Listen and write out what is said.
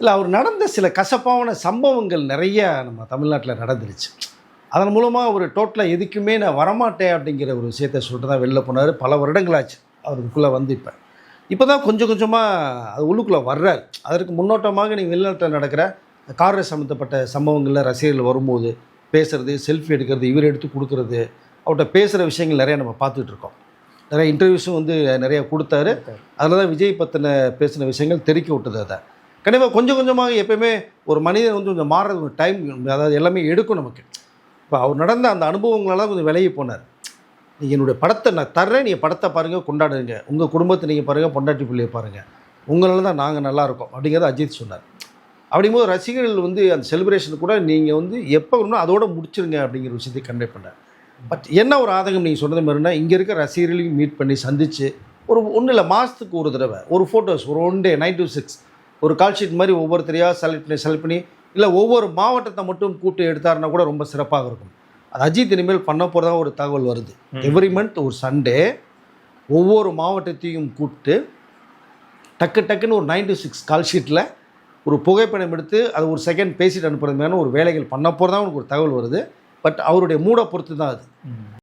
இல்லை அவர் நடந்த சில கசப்பான சம்பவங்கள் நிறைய நம்ம தமிழ்நாட்டில் நடந்துருச்சு. அதன் மூலமாக அவர் டோட்டலாக எதுக்குமே நான் வரமாட்டேன் அப்படிங்கிற ஒரு விஷயத்த சொல்லிட்டு தான் வெளில போனார். பல வருடங்களாச்சு அவருக்குள்ளே வந்து இப்போ. இப்போ தான் கொஞ்சம் கொஞ்சமாக அது உள்ளுக்குள்ளே வர்றார். அதற்கு முன்னோட்டமாக நீங்கள் வெளிநாட்டில் நடக்கிற கார் சம்மந்தப்பட்ட சம்பவங்களில் ரசிகர்கள் வரும்போது பேசுறது செல்ஃபி எடுக்கிறது இவர் எடுத்து கொடுக்குறது அவர்கிட்ட பேசுகிற விஷயங்கள் நிறைய நம்ம பார்த்துட்டு இருக்கோம். நிறைய இன்டர்வியூஸும் வந்து நிறைய கொடுத்தாரு. அதில் தான் விஜய் பற்றின பேசின விஷயங்கள் தெறிக்க விட்டது அதை. கண்டிப்பாக கொஞ்சம் கொஞ்சமாக எப்பயுமே ஒரு மனிதன் வந்து கொஞ்சம் மாறுறது கொஞ்சம் டைம் அதாவது எல்லாமே எடுக்கும் நமக்கு. இப்போ அவர் நடந்த அந்த அனுபவங்களெல்லாம் கொஞ்சம் விலகி போனார். நீங்கள் என்னுடைய படத்தை நான் தர்றேன் நீங்கள் படத்தை பாருங்கள் கொண்டாடுங்க. உங்கள் குடும்பத்தை நீங்கள் பாருங்கள் பொண்டாட்டி பிள்ளையை பாருங்கள் உங்களால் தான் நாங்கள் நல்லாயிருக்கோம் அப்படிங்கிறத அஜித் சொன்னார். அப்படிங்கும்போது ரசிகர்கள் வந்து அந்த செலிப்ரேஷன் கூட நீங்கள் வந்து எப்போ வரணும் அதோட முடிச்சிருங்க அப்படிங்கிற விஷயத்தை கன்வே பண்ணார். பட் என்ன ஒரு ஆதங்கம் நீங்கள் சொன்னது மாதிரினா இங்கே இருக்க ரசிகர்களையும் மீட் பண்ணி சந்தித்து ஒரு ஒன்றும் இல்லை மாதத்துக்கு ஒரு தடவை ஒரு ஃபோட்டோஸ் ஒரு one day nine to six ஒரு கால் ஷீட் மாதிரி ஒவ்வொருத்தரையாக செலக்ட் பண்ணி செலக்ட் பண்ணி இல்லை ஒவ்வொரு மாவட்டத்தை மட்டும் கூட்டு எடுத்தாருன்னா கூட ரொம்ப சிறப்பாக இருக்கும். அது அஜித் இனிமேல் பண்ண போகிறதா ஒரு தகவல் வருது. எவ்ரி மந்த் ஒரு சண்டே ஒவ்வொரு மாவட்டத்தையும் கூப்பிட்டு டக்கு டக்குன்னு ஒரு நைன் டு சிக்ஸ் கால் ஷீட்டில் ஒரு புகைப்படம் எடுத்து அது ஒரு செகண்ட் பேசிட்டு அனுப்புறது மாதிரியான ஒரு வேலைகள் பண்ண போகிறதா ஒரு தகவல் வருது. பட் அவருடைய மூடை பொறுத்து தான் அது